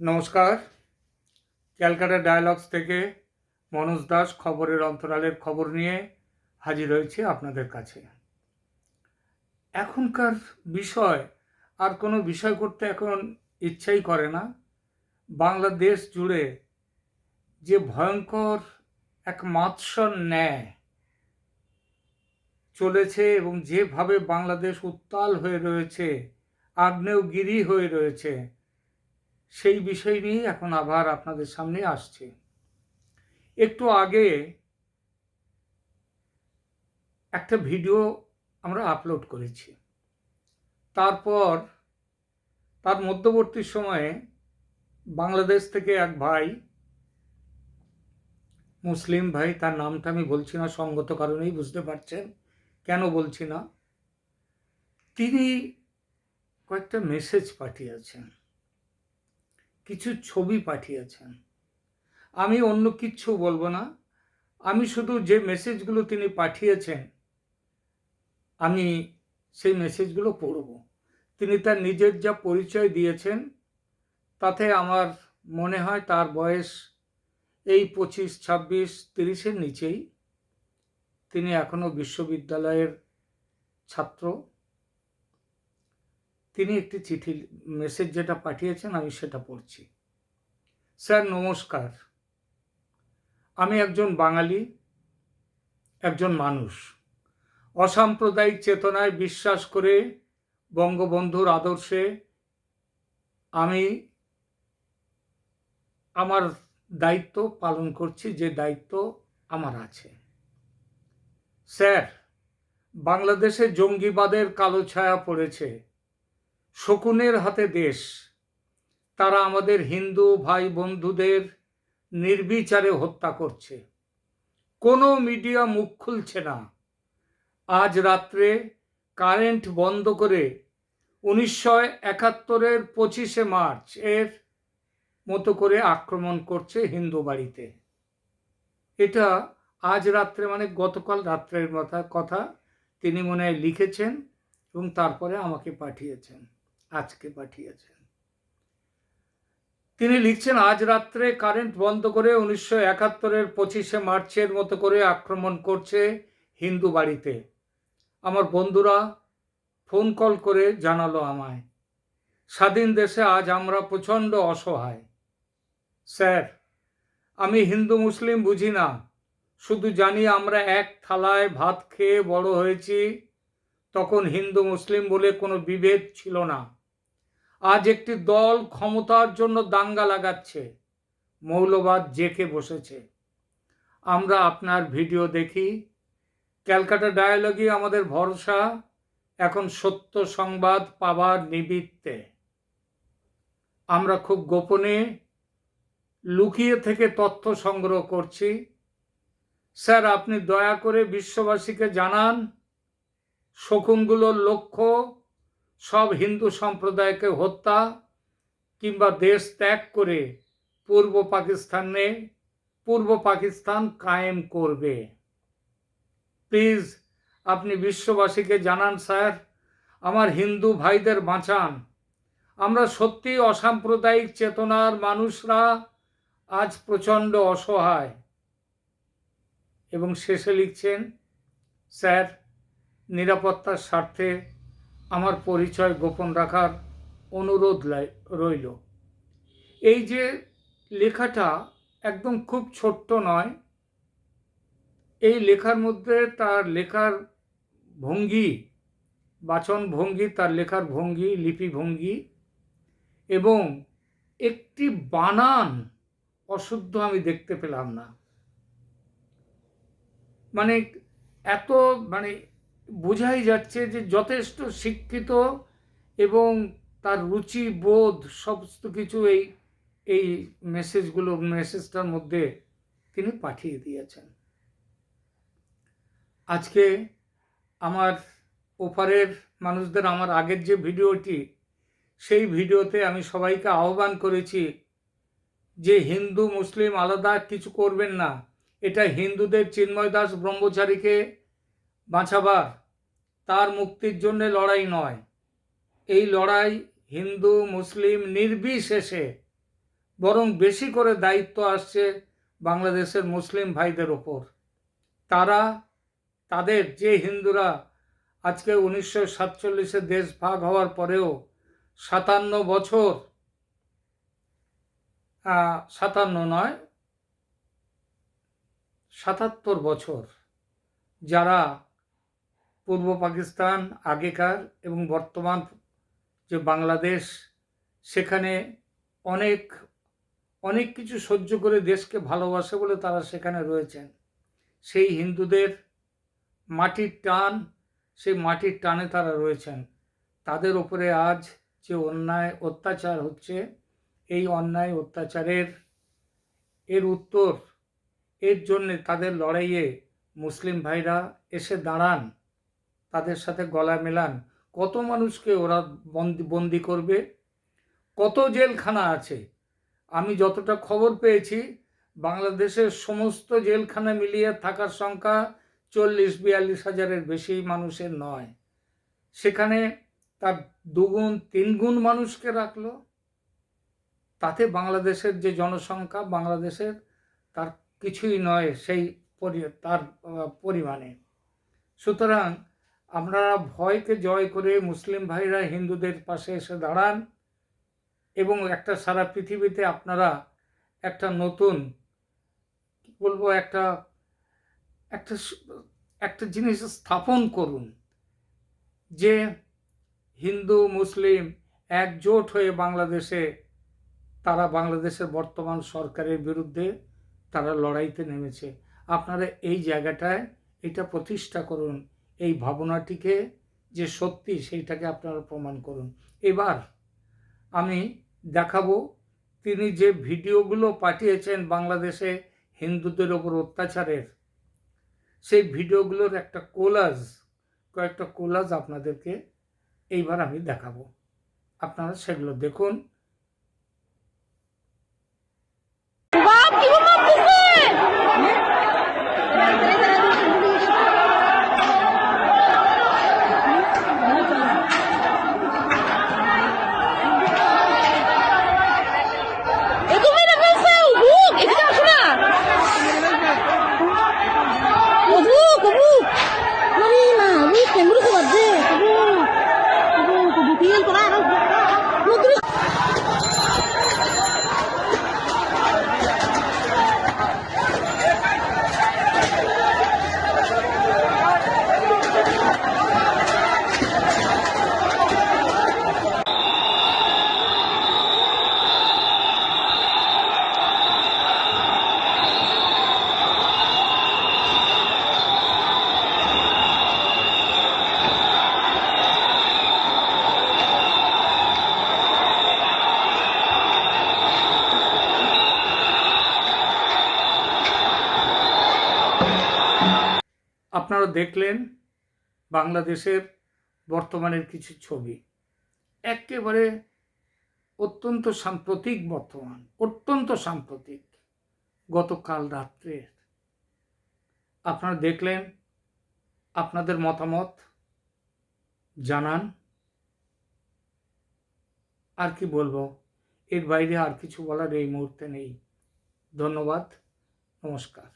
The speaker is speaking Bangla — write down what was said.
নমস্কার। ক্যালকাটা ডায়ালগস থেকে মনোজ দাস খবরের অন্তরালের খবর নিয়ে হাজির হয়েছি আপনাদের কাছে। এখনকার বিষয় আর কোনো বিষয় করতে এখন ইচ্ছাই করে না। বাংলাদেশ জুড়ে যে ভয়ঙ্কর এক মাৎসর ন্যায় চলেছে এবং যেভাবে বাংলাদেশ উত্তাল হয়ে রয়েছে, আগ্নেয়গিরি হয়ে রয়েছে সেই বিষয় নিয়েই এখন আবার আপনাদের সামনে আসছে। একটু আগে একটা ভিডিও আমরা আপলোড করেছি। তারপর, তার মধ্যবর্তী সময়ে বাংলাদেশ থেকে এক ভাই, মুসলিম ভাই, তার নামটা আমি বলছি না, সঙ্গত কারণেই বুঝতে পারছেন, কেন বলছি না, তিনি কয়েকটা মেসেজ পাঠিয়েছেন। কিছু ছবি পাঠিয়েছেন। আমি অন্য কিচ্ছু বলব না। আমি শুধু যে মেসেজগুলো তিনি পাঠিয়েছেন, আমি সেই মেসেজগুলো পড়ব। তিনি তার নিজের যা পরিচয় দিয়েছেন, তাতে আমার মনে হয় তার বয়স এই পঁচিশ, ছাব্বিশ, তিরিশের নিচেই। তিনি এখনও বিশ্ববিদ্যালয়ের ছাত্র। তিনি একটি চিঠি মেসেজ যেটা পাঠিয়েছেন, আমি সেটা পড়ছি। স্যার, নমস্কার। আমি একজন বাঙালি, একজন মানুষ। অসাম্প্রদায়িক চেতনায় বিশ্বাস করে বঙ্গবন্ধুর আদর্শে আমি আমার দায়িত্ব পালন করছি, যে দায়িত্ব আমার আছে। স্যার, বাংলাদেশে জঙ্গিবাদের কালো ছায়া পড়েছে। শকুনের হাতে দেশ। তারা আমাদের হিন্দু ভাই বন্ধুদের নির্বিচারে হত্যা করছে। কোনো মিডিয়া মুখ খুলছে না। আজ রাত্রে কারেন্ট বন্ধ করে উনিশশো একাত্তরের পঁচিশে মার্চ এর মতো করে আক্রমণ করছে হিন্দু বাড়িতে। এটা আজ রাত্রে মানে গতকাল রাত্রের কথা কথা তিনি মনে হয় লিখেছেন এবং তারপরে আমাকে পাঠিয়েছেন। আজকে পাঠিয়েছেন। তিনি লিখছেন, আজ রাত্রে কারেন্ট বন্ধ করে উনিশশো একাত্তরের পঁচিশে মার্চের মতো করে আক্রমণ করছে হিন্দু বাড়িতে। আমার বন্ধুরা, ফোন কল করে জানালো আমায়, স্বাধীন দেশে আজ আমরা প্রচণ্ড অসহায়। স্যার, আমি হিন্দু মুসলিম বুঝি না। শুধু জানি আমরা এক থালায় ভাত খেয়ে বড় হয়েছি, তখন হিন্দু মুসলিম বলে কোনো বিভেদ ছিল না। আজ একটি দল ক্ষমতার জন্য দাঙ্গা লাগাচ্ছে। মৌলবাদ জেকে বসেছে। আমরা আপনার ভিডিও দেখি। ক্যালকাটা ডায়ালগই আমাদের ভরসা, এখন সত্য সংবাদ পাবার নিমিত্তে। আমরা খুব গোপনে লুকিয়ে থেকে তথ্য সংগ্রহ করছি। স্যার, আপনি দয়া করে বিশ্ববাসীকে জানান, শকুনগুলোর লক্ষ্য সব হিন্দু সম্প্রদায়কে হত্যা কিংবা দেশ ত্যাগ করে পূর্ব পাকিস্তানে, পূর্ব পাকিস্তান কায়েম করবে। প্লিজ, আপনি বিশ্ববাসীকে জানান, স্যার, আমার হিন্দু ভাইদের বাঁচান। আমরা সত্যি অসাম্প্রদায়িক চেতনার মানুষরা আজ প্রচণ্ড অসহায়। এবং শেষে লিখছেন, স্যার, নিরাপত্তার স্বার্থে আমার পরিচয় গোপন রাখার অনুরোধ রইল। এই যে লেখাটা একদম খুব ছোট্ট নয়, এই লেখার মধ্যে তার লেখার ভঙ্গি, বাচন ভঙ্গি, তার লেখার ভঙ্গি, লিপি ভঙ্গি এবং একটি বানান অশুদ্ধ আমি দেখতে পেলাম না। মানে এত মানে বোঝাই যাচ্ছে যে যথেষ্ট শিক্ষিত এবং তার রুচি, বোধ, সমস্ত কিছু এই এই মেসেজগুলো মেসেজটার মধ্যে তিনি পাঠিয়ে দিয়েছেন। আজকে আমার ওপারের মানুষদের, আমার আগের যে ভিডিওটি, সেই ভিডিওতে আমি সবাইকে আহ্বান করেছি যে হিন্দু, মুসলিম আলাদা কিছু করবেন না। এটা হিন্দুদের চিন্ময় দাস ব্রহ্মচারীকে বাঁচাবার, তার মুক্তির জন্য লড়াই নয়। এই লড়াই হিন্দু, মুসলিম নির্বিশেষে বরং বেশি করে দায়িত্ব আসছে বাংলাদেশের মুসলিম ভাইদের ওপর। তারা, তাদের যে হিন্দুরা আজকে উনিশশো সাতচল্লিশে দেশ ভাগ হওয়ার পরেও সাতান্ন বছর সাতান্ন নয়, সাতাত্তর বছর যারা পূর্ব পাকিস্তান, আগেকার এবং বর্তমান যে বাংলাদেশ, সেখানে অনেক অনেক কিছু সহ্য করে দেশকে ভালোবাসে বলে তারা সেখানে রয়েছেন। সেই হিন্দুদের মাটির টান, সেই মাটির টানে তারা রয়েছেন। তাদের ওপরে আজ যে অন্যায়, অত্যাচার হচ্ছে, এই অন্যায়, অত্যাচারের, এর উত্তর, এর জন্যে তাদের লড়াইয়ে মুসলিম ভাইরা এসে দাঁড়ান। তাদের সাথে গলা মেলান। কত মানুষকে ওরা বন্দি বন্দি করবে? কত জেলখানা আছে? আমি যতটা খবর পেয়েছি, বাংলাদেশের সমস্ত জেলখানা মিলিয়ে থাকার সংখ্যা চল্লিশ, বিয়াল্লিশ হাজারের বেশি মানুষের নয়। সেখানে তার দুগুণ, তিনগুণ মানুষকে রাখল। তাতে বাংলাদেশের যে জনসংখ্যা, বাংলাদেশের তার কিছুই নয় সেই তার পরিমাণে। সুতরাং আপনারা ভয়কে জয় করে মুসলিম ভাইরা হিন্দুদের পাশে এসে দাঁড়ান এবং একটা সারা পৃথিবীতে আপনারা একটা নতুন, কি বলব, একটা একটা একটা জিনিস স্থাপন করুন যে হিন্দু, মুসলিম একজোট হয়ে বাংলাদেশে, তারা বাংলাদেশের বর্তমান সরকারের বিরুদ্ধে তারা লড়াইতে নেমেছে। আপনারা এই জায়গাটায় এটা প্রতিষ্ঠা করুন। এই ভাবনাটিকে যে সত্যি সেইটাকে আপনারা প্রমাণ করুন। এবার আমি দেখাবো তিনি যে ভিডিওগুলো পাঠিয়েছেন বাংলাদেশে হিন্দুদের ওপর অত্যাচারের, সেই ভিডিওগুলোর একটা কোলাজ কয়েকটা কোলাজ আপনাদেরকে এইবার আমি দেখাবো। আপনারা সেগুলো দেখুন আপনারা দেখলেন বাংলাদেশের বর্তমানের কিছু ছবি। একেবারে অত্যন্ত সাম্প্রতিক বর্তমান, অত্যন্ত সাম্প্রতিক। গতকাল রাত্রে। আপনারা দেখলেন, আপনাদের মতামত জানান। আর কি বলব, এর বাইরে আর কিছু বলার এই মুহূর্তে নেই। ধন্যবাদ, নমস্কার।